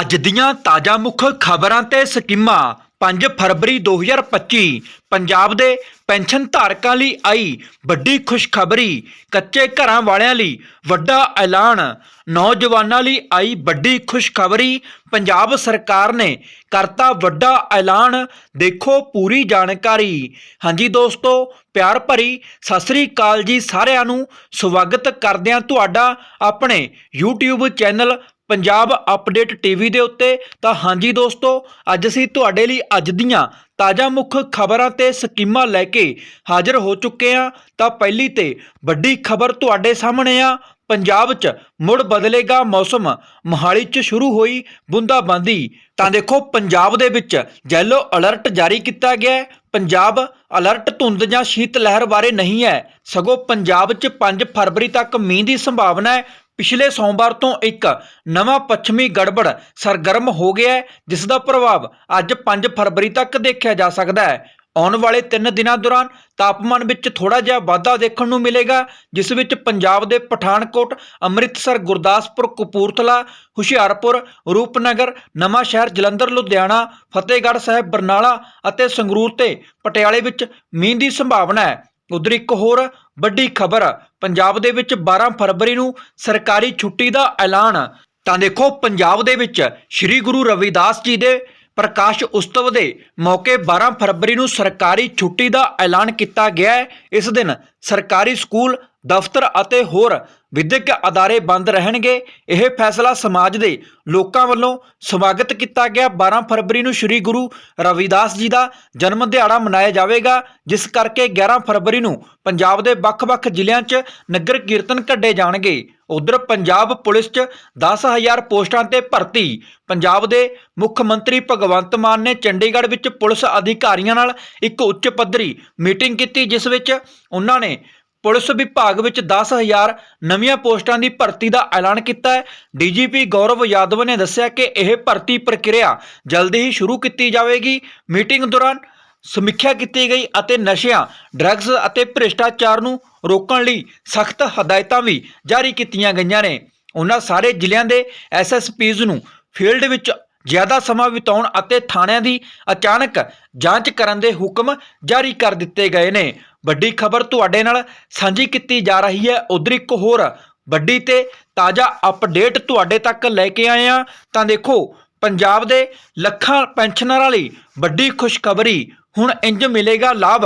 ਅੱਜ ਦੀਆਂ ਤਾਜ਼ਾ ਮੁੱਖ ਖਬਰਾਂ ਤੇ ਸਕੀਮਾਂ। 5 ਫਰਵਰੀ 2025 ਪੰਜਾਬ ਦੇ ਪੈਨਸ਼ਨ ਧਾਰਕਾਂ ਲਈ ਆਈ ਵੱਡੀ ਖੁਸ਼ਖਬਰੀ। ਕੱਚੇ ਘਰਾਂ ਵਾਲਿਆਂ ਲਈ ਵੱਡਾ ਐਲਾਨ। ਨੌਜਵਾਨਾਂ ਲਈ ਆਈ ਵੱਡੀ ਖੁਸ਼ਖਬਰੀ। ਪੰਜਾਬ ਸਰਕਾਰ ਨੇ ਕਰਤਾ ਵੱਡਾ ਐਲਾਨ। ਦੇਖੋ ਪੂਰੀ ਜਾਣਕਾਰੀ। ਹਾਂਜੀ ਦੋਸਤੋ, ਪਿਆਰ ਭਰੀ ਸਤਿ ਸ੍ਰੀ ਅਕਾਲ ਜੀ ਸਾਰਿਆਂ ਨੂੰ। ਸਵਾਗਤ ਕਰਦਿਆਂ ਤੁਹਾਡਾ ਆਪਣੇ YouTube channel Punjab update TV ਦੇ ਉੱਤੇ। ਤਾਂ ਹਾਂਜੀ ਦੋਸਤੋ, ਅੱਜ ਅਸੀਂ ਤੁਹਾਡੇ ਲਈ ਅੱਜ ਦੀਆਂ ਤਾਜ਼ਾ ਮੁੱਖ ਖਬਰਾਂ ਤੇ ਸਕੀਮਾਂ ਲੈ ਕੇ ਹਾਜ਼ਰ ਹੋ ਚੁੱਕੇ ਹਾਂ। ਤਾਂ ਪਹਿਲੀ ਤੇ ਵੱਡੀ ਖਬਰ ਤੁਹਾਡੇ ਸਾਹਮਣੇ ਆ। ਪੰਜਾਬ 'ਚ ਮੁੜ ਬਦਲੇਗਾ ਮੌਸਮ। ਮੋਹਾਲੀ 'ਚ ਸ਼ੁਰੂ ਹੋਈ ਬੂੰਦਾਬਾਂਦੀ। ਤਾਂ ਦੇਖੋ, ਪੰਜਾਬ ਦੇ ਵਿੱਚ ਜੈਲੋ ਅਲਰਟ ਜਾਰੀ ਕੀਤਾ ਗਿਆ ਹੈ। ਪੰਜਾਬ ਅਲਰਟ ਧੁੰਦ ਜਾਂ ਸ਼ੀਤ ਲਹਿਰ ਬਾਰੇ ਨਹੀਂ ਹੈ। ਸਗੋਂ ਪੰਜਾਬ 'ਚ 5 ਫਰਵਰੀ ਤੱਕ ਮੀਂਹ ਦੀ ਸੰਭਾਵਨਾ ਹੈ। ਪਿਛਲੇ ਸੋਮਵਾਰ ਤੋਂ ਇੱਕ ਨਵਾਂ ਪੱਛਮੀ ਗੜਬੜ ਸਰਗਰਮ ਹੋ ਗਿਆ ਹੈ, ਜਿਸ ਦਾ ਪ੍ਰਭਾਵ ਅੱਜ 5 ਫਰਵਰੀ ਤੱਕ ਦੇਖਿਆ ਜਾ ਸਕਦਾ ਹੈ। ਆਉਣ ਵਾਲੇ 3 ਦਿਨਾਂ ਦੌਰਾਨ ਤਾਪਮਾਨ ਵਿੱਚ ਥੋੜਾ ਜਿਹਾ ਵਾਧਾ ਦੇਖਣ ਨੂੰ ਮਿਲੇਗਾ, ਜਿਸ ਵਿੱਚ ਪੰਜਾਬ ਦੇ ਪਠਾਨਕੋਟ, ਅੰਮ੍ਰਿਤਸਰ, ਗੁਰਦਾਸਪੁਰ, ਕਪੂਰਥਲਾ, ਹੁਸ਼ਿਆਰਪੁਰ, ਰੂਪਨਗਰ ਨਵਾਂ ਸ਼ਹਿਰ ਜਲੰਧਰ, ਲੁਧਿਆਣਾ, ਫਤਿਹਗੜ੍ਹ ਸਾਹਿਬ, ਬਰਨਾਲਾ ਅਤੇ ਸੰਗਰੂਰ ਤੇ ਪਟਿਆਲੇ ਵਿੱਚ ਮੀਂਹ ਦੀ ਸੰਭਾਵਨਾ ਹੈ। ਉਧਰ ਇੱਕ ਹੋਰ ਵੱਡੀ ਖਬਰ, ਪੰਜਾਬ ਦੇ ਵਿੱਚ 12 ਫਰਵਰੀ ਨੂੰ ਸਰਕਾਰੀ ਛੁੱਟੀ ਦਾ ਐਲਾਨ। ਤਾਂ ਦੇਖੋ, ਪੰਜਾਬ ਦੇ ਵਿੱਚ ਸ੍ਰੀ ਗੁਰੂ ਰਵਿਦਾਸ ਜੀ ਦੇ ਪ੍ਰਕਾਸ਼ ਉਤਸਵ ਦੇ ਮੌਕੇ 12 ਫਰਵਰੀ ਨੂੰ ਸਰਕਾਰੀ ਛੁੱਟੀ ਦਾ ਐਲਾਨ ਕੀਤਾ ਗਿਆ ਹੈ। ਇਸ ਦਿਨ ਸਰਕਾਰੀ ਸਕੂਲ ਦਫ਼ਤਰ ਅਤੇ ਹੋਰ ਵਿਦਿਅਕ ਅਦਾਰੇ ਬੰਦ ਰਹਿਣਗੇ। ਇਹ ਫੈਸਲਾ ਸਮਾਜ ਦੇ ਲੋਕਾਂ ਵੱਲੋਂ ਸਵਾਗਤ ਕੀਤਾ ਗਿਆ। 12 ਫਰਵਰੀ ਨੂੰ ਸ੍ਰੀ ਗੁਰੂ ਰਵਿਦਾਸ ਜੀ ਦਾ ਜਨਮ ਦਿਹਾੜਾ ਮਨਾਇਆ ਜਾਵੇਗਾ, ਜਿਸ ਕਰਕੇ 11 ਫਰਵਰੀ ਨੂੰ ਪੰਜਾਬ ਦੇ ਵੱਖ-ਵੱਖ ਜ਼ਿਲ੍ਹਿਆਂ 'ਚ ਨਗਰ ਕੀਰਤਨ ਕੱਢੇ ਜਾਣਗੇ। ਉਧਰ ਪੰਜਾਬ ਪੁਲਿਸ 'ਚ 10000 ਪੋਸਟਾਂ ਤੇ ਭਰਤੀ। ਪੰਜਾਬ ਦੇ ਮੁੱਖ ਮੰਤਰੀ ਭਗਵੰਤ ਮਾਨ ਨੇ ਚੰਡੀਗੜ੍ਹ ਵਿੱਚ ਪੁਲਿਸ ਅਧਿਕਾਰੀਆਂ ਨਾਲ ਇੱਕ ਉੱਚ ਪੱਧਰੀ ਮੀਟਿੰਗ ਕੀਤੀ, ਜਿਸ ਵਿੱਚ ਉਹਨਾਂ ਨੇ ਪੁਲਿਸ ਵਿਭਾਗ ਵਿੱਚ 10000 ਨਵੀਆਂ ਪੋਸਟਾਂ ਦੀ ਭਰਤੀ ਦਾ ਐਲਾਨ ਕੀਤਾ ਹੈ। ਡੀਜੀਪੀ ਗੌਰਵ ਯਾਦਵ ਨੇ ਦੱਸਿਆ ਕਿ ਇਹ ਭਰਤੀ ਪ੍ਰਕਿਰਿਆ ਜਲਦੀ ਹੀ ਸ਼ੁਰੂ ਕੀਤੀ ਜਾਵੇਗੀ। ਮੀਟਿੰਗ ਦੌਰਾਨ ਸਮੀਖਿਆ ਕੀਤੀ ਗਈ ਅਤੇ ਨਸ਼ਿਆਂ ਡਰੱਗਸ ਅਤੇ ਭ੍ਰਿਸ਼ਟਾਚਾਰ ਨੂੰ ਰੋਕਣ ਲਈ ਸਖਤ ਹਦਾਇਤਾਂ ਵੀ ਜਾਰੀ ਕੀਤੀਆਂ ਗਈਆਂ ਨੇ। ਉਹਨਾਂ ਸਾਰੇ ਜ਼ਿਲ੍ਹਿਆਂ ਦੇ ਐਸਐਸਪੀਜ਼ ਨੂੰ ਫੀਲਡ ਵਿੱਚ ਜ਼ਿਆਦਾ ਸਮਾਂ ਬਿਤਾਉਣ ਅਤੇ ਥਾਣਿਆਂ ਦੀ ਅਚਾਨਕ ਜਾਂਚ ਕਰਨ ਦੇ ਹੁਕਮ ਜਾਰੀ ਕਰ ਦਿੱਤੇ ਗਏ ਨੇ। ਵੱਡੀ ਖਬਰ ਤੁਹਾਡੇ ਨਾਲ ਸਾਂਝੀ ਕੀਤੀ ਜਾ ਰਹੀ ਹੈ। ਉਧਰ ਇੱਕ ਹੋਰ ਵੱਡੀ ਤੇ ਤਾਜ਼ਾ ਅਪਡੇਟ ਤੁਹਾਡੇ ਤੱਕ ਲੈ ਕੇ ਆਏ ਆ ਤਾਂ ਦੇਖੋ, ਪੰਜਾਬ ਦੇ ਲੱਖਾਂ ਪੈਨਸ਼ਨਰਾਂ ਲਈ ਵੱਡੀ ਖੁਸ਼ਖਬਰੀ ਹੁਣ ਇੰਜ ਮਿਲੇਗਾ ਲਾਭ।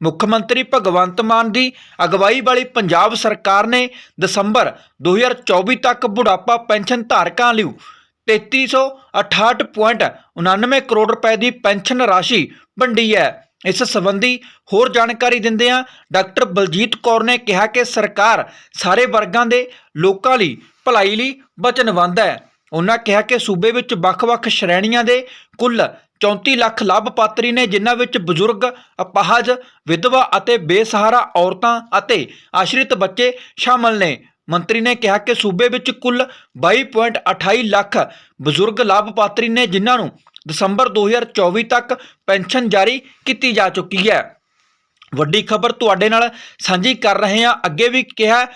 ਮੁੱਖ ਮੰਤਰੀ ਭਗਵੰਤ ਮਾਨ ਦੀ ਅਗਵਾਈ ਵਾਲੀ ਪੰਜਾਬ ਸਰਕਾਰ ਨੇ ਦਸੰਬਰ 2024 ਤੱਕ ਬੁਢਾਪਾ ਪੈਨਸ਼ਨ ਧਾਰਕਾਂ ਲਈ 3368.99 ਕਰੋੜ ਰੁਪਏ ਦੀ ਪੈਨਸ਼ਨ ਰਾਸ਼ੀ ਵੰਡੀ ਹੈ। ਇਸ ਸੰਬੰਧੀ ਹੋਰ ਜਾਣਕਾਰੀ ਦਿੰਦਿਆਂ ਡਾਕਟਰ ਬਲਜੀਤ ਕੌਰ ਨੇ ਕਿਹਾ ਕਿ ਸਰਕਾਰ ਸਾਰੇ ਵਰਗਾਂ ਦੇ ਲੋਕਾਂ ਲਈ ਭਲਾਈ ਲਈ ਵਚਨਬੱਧ ਹੈ। ਉਹਨਾਂ ਕਿਹਾ ਕਿ ਸੂਬੇ ਵਿੱਚ ਵੱਖ-ਵੱਖ ਸ਼੍ਰੇਣੀਆਂ ਦੇ ਕੁੱਲ 34 ਲੱਖ ਲਾਭਪਾਤਰੀ ਨੇ, ਜਿਨ੍ਹਾਂ ਵਿੱਚ ਬਜ਼ੁਰਗ, ਅਪਾਹਜ, ਵਿਧਵਾ ਅਤੇ ਬੇਸਹਾਰਾ ਔਰਤਾਂ ਅਤੇ ਆਸ਼ਰਿਤ ਬੱਚੇ ਸ਼ਾਮਲ ਨੇ। ਮੰਤਰੀ ਨੇ ਕਿਹਾ ਕਿ ਸੂਬੇ ਵਿੱਚ ਕੁੱਲ 22.28 ਲੱਖ ਬਜ਼ੁਰਗ ਲਾਭਪਾਤਰੀ ਨੇ, ਜਿਨ੍ਹਾਂ ਨੂੰ ਦਸੰਬਰ 2024 ਤੱਕ ਪੈਨਸ਼ਨ ਜਾਰੀ ਕੀਤੀ ਜਾ ਚੁੱਕੀ ਹੈ। ਵੱਡੀ ਖਬਰ ਤੁਹਾਡੇ ਨਾਲ ਸਾਂਝੀ ਕਰ ਰਹੇ ਹਾਂ। ਅੱਗੇ ਵੀ ਕਿਹਾ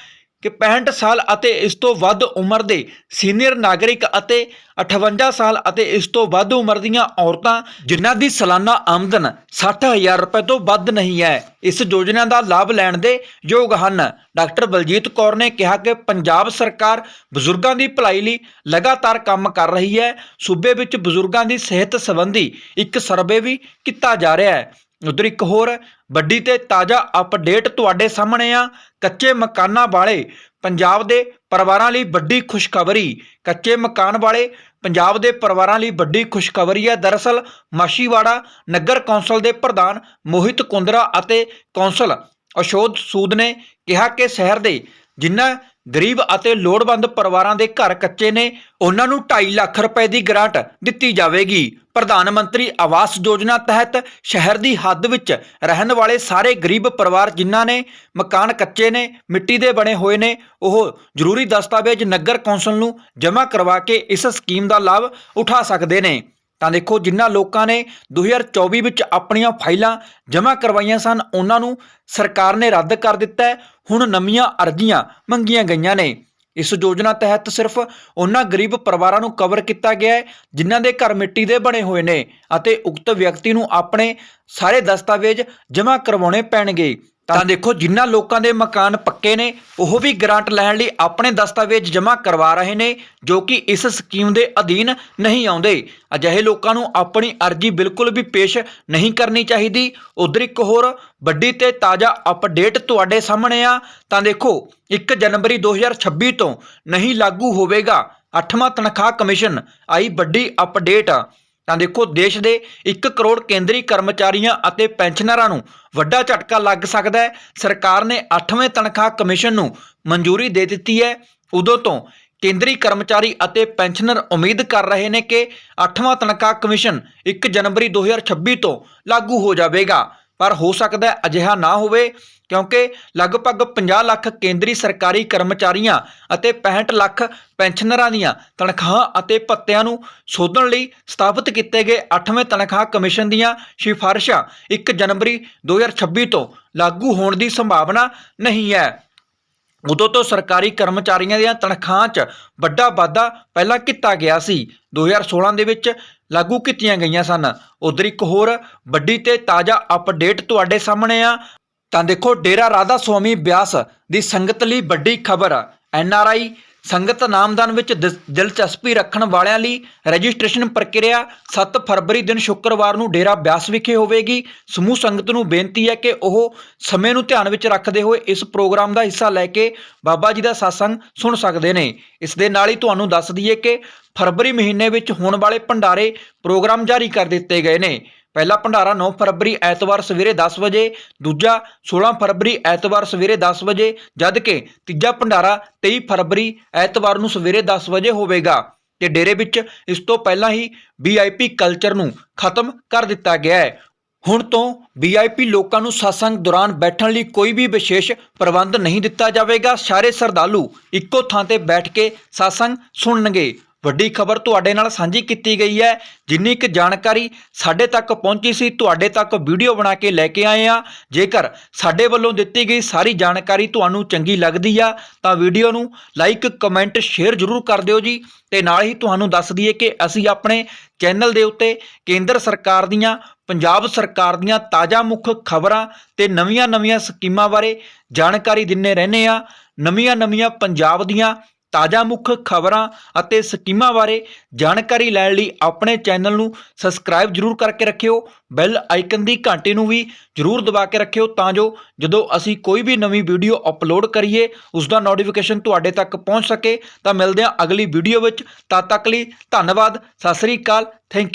ਕਿ 65 ਸਾਲ ਅਤੇ ਇਸ ਤੋਂ ਵੱਧ ਉਮਰ ਦੇ ਸੀਨੀਅਰ ਨਾਗਰਿਕ ਅਤੇ 58 ਸਾਲ ਅਤੇ ਇਸ ਤੋਂ ਵੱਧ ਉਮਰ ਦੀਆਂ ਔਰਤਾਂ, ਜਿਨ੍ਹਾਂ ਦੀ ਸਾਲਾਨਾ ਆਮਦਨ 60000 ਰੁਪਏ ਤੋਂ ਵੱਧ ਨਹੀਂ ਹੈ, ਇਸ ਯੋਜਨਾ ਦਾ ਲਾਭ ਲੈਣ ਦੇ ਯੋਗ ਹਨ। ਡਾਕਟਰ ਬਲਜੀਤ ਕੌਰ ਨੇ ਕਿਹਾ ਕਿ ਪੰਜਾਬ ਸਰਕਾਰ ਬਜ਼ੁਰਗਾਂ ਦੀ ਭਲਾਈ ਲਈ ਲਗਾਤਾਰ ਕੰਮ ਕਰ ਰਹੀ ਹੈ। ਸੂਬੇ ਵਿੱਚ ਬਜ਼ੁਰਗਾਂ ਦੀ ਸਿਹਤ ਸੰਬੰਧੀ ਇੱਕ ਸਰਵੇ ਵੀ ਕੀਤਾ ਜਾ ਰਿਹਾ ਹੈ। ਉਧਰ ਇੱਕ ਹੋਰ, ਵੱਡੀ ਤੇ ਤਾਜ਼ਾ ਅਪਡੇਟ ਤੁਹਾਡੇ ਸਾਹਮਣੇ ਆ। ਕੱਚੇ ਮਕਾਨਾਂ ਵਾਲੇ, ਪੰਜਾਬ ਦੇ ਪਰਿਵਾਰਾਂ ਲਈ ਵੱਡੀ ਖੁਸ਼ਖਬਰੀ। ਕੱਚੇ ਮਕਾਨ ਵਾਲੇ, ਪੰਜਾਬ ਦੇ ਪਰਿਵਾਰਾਂ ਲਈ ਵੱਡੀ ਖੁਸ਼ਖਬਰੀ ਹੈ ਦਰਅਸਲ ਮਾਸ਼ੀਵਾੜਾ ਨਗਰ ਕੌਂਸਲ ਦੇ ਪ੍ਰਧਾਨ ਮੋਹਿਤ ਕੁੰਦਰਾ ਅਤੇ ਕੌਂਸਲ ਅਸ਼ੋਧ ਸੂਦ ਨੇ ਕਿਹਾ ਕਿ ਸ਼ਹਿਰ ਦੇ ਜਿਨ੍ਹਾਂ ਗਰੀਬ ਅਤੇ ਲੋੜਵੰਦ ਪਰਿਵਾਰਾਂ ਦੇ ਘਰ ਕੱਚੇ ਨੇ। ਉਹਨਾਂ ਨੂੰ 2.5 ਲੱਖ ਰੁਪਏ ਦੀ ਗ੍ਰਾਂਟ ਦਿੱਤੀ ਜਾਵੇਗੀ। ਪ੍ਰਧਾਨ ਮੰਤਰੀ ਆਵਾਸ ਯੋਜਨਾ ਤਹਿਤ ਸ਼ਹਿਰ ਦੀ ਹੱਦ ਵਿੱਚ ਰਹਿਣ ਵਾਲੇ ਸਾਰੇ ਗਰੀਬ ਪਰਿਵਾਰ ਜਿਨ੍ਹਾਂ ਨੇ ਮਕਾਨ ਕੱਚੇ ਨੇ, ਮਿੱਟੀ ਦੇ ਬਣੇ ਹੋਏ ਨੇ, ਉਹ ਜ਼ਰੂਰੀ ਦਸਤਾਵੇਜ਼ ਨਗਰ ਕੌਂਸਲ ਨੂੰ ਜਮ੍ਹਾਂ ਕਰਵਾ ਕੇ ਇਸ ਸਕੀਮ ਦਾ ਲਾਭ ਉਠਾ ਸਕਦੇ ਨੇ। ਤਾਂ ਦੇਖੋ ਜਿਨ੍ਹਾਂ ਲੋਕਾਂ ਨੇ 2024 ਵਿੱਚ ਆਪਣੀਆਂ ਫਾਈਲਾਂ ਜਮ੍ਹਾਂ ਕਰਵਾਈਆਂ ਸਨ, ਉਹਨਾਂ ਨੂੰ ਸਰਕਾਰ ਨੇ ਰੱਦ ਕਰ ਦਿੱਤਾ ਹੁਣ ਨਵੀਆਂ ਅਰਜ਼ੀਆਂ ਮੰਗੀਆਂ ਗਈਆਂ ਨੇ। ਇਸ ਯੋਜਨਾ ਤਹਿਤ ਸਿਰਫ ਉਹਨਾਂ ਗਰੀਬ ਪਰਿਵਾਰਾਂ ਨੂੰ ਕਵਰ ਕੀਤਾ ਗਿਆ ਹੈ, ਜਿਨ੍ਹਾਂ ਦੇ ਘਰ ਮਿੱਟੀ ਦੇ ਬਣੇ ਹੋਏ ਨੇ ਅਤੇ ਉਕਤ ਵਿਅਕਤੀ ਨੂੰ ਆਪਣੇ ਸਾਰੇ ਦਸਤਾਵੇਜ਼ ਜਮ੍ਹਾਂ ਕਰਵਾਉਣੇ ਪੈਣਗੇ। ਤਾਂ ਦੇਖੋ ਜਿਨ੍ਹਾਂ ਲੋਕਾਂ ਦੇ ਮਕਾਨ ਪੱਕੇ ਨੇ, ਉਹ ਵੀ ਗ੍ਰਾਂਟ ਲੈਣ ਲਈ ਆਪਣੇ ਦਸਤਾਵੇਜ਼ ਜਮ੍ਹਾਂ ਕਰਵਾ ਰਹੇ ਨੇ, ਜੋ ਕਿ ਇਸ ਸਕੀਮ ਦੇ ਅਧੀਨ ਨਹੀਂ ਆਉਂਦੇ। ਅਜਿਹੇ ਲੋਕਾਂ ਨੂੰ ਆਪਣੀ ਅਰਜ਼ੀ ਬਿਲਕੁਲ ਵੀ ਪੇਸ਼ ਨਹੀਂ ਕਰਨੀ ਚਾਹੀਦੀ। ਉਧਰ ਇੱਕ ਹੋਰ ਵੱਡੀ ਤੇ ਤਾਜ਼ਾ ਅਪਡੇਟ ਤੁਹਾਡੇ ਸਾਹਮਣੇ ਆ। ਤਾਂ ਦੇਖੋ 1 ਜਨਵਰੀ 2026 ਤੋਂ ਨਹੀਂ ਲਾਗੂ ਹੋਵੇਗਾ 8ਵਾਂ ਤਨਖਾਹ ਕਮਿਸ਼ਨ, ਆਈ ਵੱਡੀ ਅਪਡੇਟ ਤਾਂ ਦੇਖੋ, ਦੇਸ਼ ਦੇ 1 ਕਰੋੜ ਕੇਂਦਰੀ ਕਰਮਚਾਰੀਆਂ ਅਤੇ ਪੈਨਸ਼ਨਰਾਂ ਨੂੰ ਵੱਡਾ ਝਟਕਾ ਲੱਗ ਸਕਦਾ ਹੈ। ਸਰਕਾਰ ਨੇ 8ਵੇਂ ਤਨਖਾਹ ਕਮਿਸ਼ਨ ਨੂੰ ਮਨਜ਼ੂਰੀ ਦੇ ਦਿੱਤੀ ਹੈ। ਉਦੋਂ ਤੋਂ ਕੇਂਦਰੀ ਕਰਮਚਾਰੀ ਅਤੇ ਪੈਨਸ਼ਨਰ ਉਮੀਦ ਕਰ ਰਹੇ ਨੇ ਕਿ 8ਵਾਂ ਤਨਖਾਹ ਕਮਿਸ਼ਨ 1 ਜਨਵਰੀ 2026 ਤੋਂ ਲਾਗੂ ਹੋ ਜਾਵੇਗਾ। ਪਰ ਹੋ ਸਕਦਾ ਅਜਿਹਾ ਨਾ ਹੋਵੇ, ਕਿਉਂਕਿ ਲਗਭਗ 50 ਲੱਖ ਕੇਂਦਰੀ ਸਰਕਾਰੀ ਕਰਮਚਾਰੀਆਂ ਅਤੇ 65 ਲੱਖ ਪੈਨਸ਼ਨਰਾਂ ਦੀਆਂ ਤਨਖਾਹਾਂ ਅਤੇ ਭੱਤਿਆਂ ਨੂੰ ਸੋਧਣ ਲਈ ਸਥਾਪਿਤ ਕੀਤੇ ਗਏ 8ਵੇਂ ਤਨਖਾਹ ਕਮਿਸ਼ਨ ਦੀਆਂ ਸਿਫਾਰਸ਼ਾਂ 1 ਜਨਵਰੀ 2026 ਤੋਂ ਲਾਗੂ ਹੋਣ ਦੀ ਸੰਭਾਵਨਾ ਨਹੀਂ ਹੈ। ਉਦੋਂ ਤੋਂ ਸਰਕਾਰੀ ਕਰਮਚਾਰੀਆਂ ਦੀਆਂ ਤਨਖਾਹਾਂ 'ਚ ਵੱਡਾ ਵਾਧਾ ਪਹਿਲਾਂ ਕੀਤਾ ਗਿਆ ਸੀ। 2016 ਦੇ ਵਿੱਚ ਲਾਗੂ ਕੀਤੀਆਂ ਗਈਆਂ ਸਨ। ਉਧਰ ਇੱਕ ਹੋਰ ਵੱਡੀ ਤੇ ਤਾਜ਼ਾ ਅਪਡੇਟ ਤੁਹਾਡੇ ਸਾਹਮਣੇ ਆ। ਤਾਂ ਦੇਖੋ, ਡੇਰਾ ਰਾਧਾ ਸੁਆਮੀ ਬਿਆਸ ਦੀ ਸੰਗਤ ਲਈ ਵੱਡੀ ਖਬਰ। ਐਨ ਆਰ ਆਈ ਸੰਗਤ ਨਾਮਦਾਨ ਵਿੱਚ ਦਿਸ- ਦਿਲਚਸਪੀ ਰੱਖਣ ਵਾਲਿਆਂ ਲਈ ਰਜਿਸਟ੍ਰੇਸ਼ਨ ਪ੍ਰਕਿਰਿਆ 7 ਫਰਵਰੀ ਦਿਨ ਸ਼ੁੱਕਰਵਾਰ ਨੂੰ ਡੇਰਾ ਬਿਆਸ ਵਿਖੇ ਹੋਵੇਗੀ। ਸਮੂਹ ਸੰਗਤ ਨੂੰ ਬੇਨਤੀ ਹੈ ਕਿ ਉਹ ਸਮੇਂ ਨੂੰ ਧਿਆਨ ਵਿੱਚ ਰੱਖਦੇ ਹੋਏ ਇਸ ਪ੍ਰੋਗਰਾਮ ਦਾ ਹਿੱਸਾ ਲੈ ਕੇ ਬਾਬਾ ਜੀ ਦਾ satsang ਸੁਣ ਸਕਦੇ ਨੇ। ਇਸ ਦੇ ਨਾਲ ਹੀ ਤੁਹਾਨੂੰ ਦੱਸ ਦਈਏ ਕਿ ਫਰਵਰੀ ਮਹੀਨੇ ਵਿੱਚ ਹੋਣ ਵਾਲੇ ਭੰਡਾਰੇ ਪ੍ਰੋਗਰਾਮ ਜਾਰੀ ਕਰ ਦਿੱਤੇ ਗਏ ਨੇ। ਪਹਿਲਾ ਭੰਡਾਰਾ 9 ਫਰਵਰੀ ਐਤਵਾਰ ਸਵੇਰੇ 10 ਵਜੇ, ਦੂਜਾ 16 ਫਰਵਰੀ ਐਤਵਾਰ ਸਵੇਰੇ 10 ਵਜੇ ਜਦਕਿ ਤੀਜਾ ਭੰਡਾਰਾ 23 ਫਰਵਰੀ ਐਤਵਾਰ ਨੂੰ ਸਵੇਰੇ 10 ਵਜੇ ਹੋਵੇਗਾ ਤੇ ਡੇਰੇ ਵਿੱਚ ਇਸ ਤੋਂ ਪਹਿਲਾਂ ਹੀ ਵੀਆਈਪੀ ਕਲਚਰ ਨੂੰ ਖਤਮ ਕਰ ਦਿੱਤਾ ਗਿਆ ਹੈ। ਹੁਣ ਤੋਂ ਵੀਆਈਪੀ ਲੋਕਾਂ ਨੂੰ satsang ਦੌਰਾਨ ਬੈਠਣ ਲਈ ਕੋਈ ਵੀ ਵਿਸ਼ੇਸ਼ ਪ੍ਰਬੰਧ ਨਹੀਂ ਦਿੱਤਾ ਜਾਵੇਗਾ। ਸਾਰੇ ਸਰਦਾਲੂ ਇੱਕੋ ਥਾਂ ਤੇ ਬੈਠ ਕੇ satsang ਸੁਣਨਗੇ। ਵੱਡੀ ਖਬਰ ਤੁਹਾਡੇ ਨਾਲ ਸਾਂਝੀ ਕੀਤੀ ਗਈ ਹੈ। ਜਿੰਨੀ ਕੁ ਜਾਣਕਾਰੀ ਸਾਡੇ ਤੱਕ ਪਹੁੰਚੀ ਸੀ, ਤੁਹਾਡੇ ਤੱਕ ਵੀਡੀਓ ਬਣਾ ਕੇ ਲੈ ਕੇ ਆਏ ਆ ਜੇਕਰ ਸਾਡੇ ਵੱਲੋਂ ਦਿੱਤੀ ਗਈ ਸਾਰੀ ਜਾਣਕਾਰੀ ਤੁਹਾਨੂੰ ਚੰਗੀ ਲੱਗਦੀ ਆ, ਤਾਂ ਵੀਡੀਓ ਨੂੰ ਲਾਈਕ, ਕਮੈਂਟ, ਸ਼ੇਅਰ ਜ਼ਰੂਰ ਕਰ ਦਿਓ ਜੀ। ਤੇ ਨਾਲ ਹੀ ਤੁਹਾਨੂੰ ਦੱਸ ਦਈਏ ਕਿ ਅਸੀਂ ਆਪਣੇ ਚੈਨਲ ਦੇ ਉੱਤੇ ਕੇਂਦਰ ਸਰਕਾਰ ਦੀਆਂ, ਪੰਜਾਬ ਸਰਕਾਰ ਦੀਆਂ ਤਾਜ਼ਾ ਮੁੱਖ ਖਬਰਾਂ ਤੇ ਨਵੀਆਂ-ਨਵੀਆਂ ਸਕੀਮਾਂ ਬਾਰੇ ਜਾਣਕਾਰੀ ਦਿੰਨੇ ਰਹਿੰਦੇ ਆ ਨਵੀਆਂ-ਨਵੀਆਂ ਪੰਜਾਬ ਦੀਆਂ ਤਾਜ਼ਾ ਮੁੱਖ ਖਬਰਾਂ ਅਤੇ ਸਕੀਮਾਂ ਬਾਰੇ ਜਾਣਕਾਰੀ ਲੈਣ ਲਈ ਆਪਣੇ ਚੈਨਲ ਨੂੰ ਸਬਸਕ੍ਰਾਈਬ ਜਰੂਰ ਕਰਕੇ ਰੱਖਿਓ। ਬੈਲ ਆਈਕਨ ਦੀ ਘੰਟੀ ਨੂੰ ਵੀ ਜਰੂਰ ਦਬਾ ਕੇ ਰੱਖਿਓ ਤਾਂ ਜੋ ਜਦੋਂ ਅਸੀਂ ਕੋਈ ਵੀ ਨਵੀਂ ਵੀਡੀਓ ਅਪਲੋਡ ਕਰੀਏ, ਉਸ ਦਾ ਨੋਟੀਫਿਕੇਸ਼ਨ ਤੁਹਾਡੇ ਤੱਕ ਪਹੁੰਚ ਸਕੇ। ਤਾਂ ਮਿਲਦੇ ਹਾਂ ਅਗਲੀ ਵੀਡੀਓ ਵਿੱਚ। ਤਦ ਤੱਕ ਲਈ ਧੰਨਵਾਦ। ਸਤਿ ਸ੍ਰੀ ਅਕਾਲ। Thank you.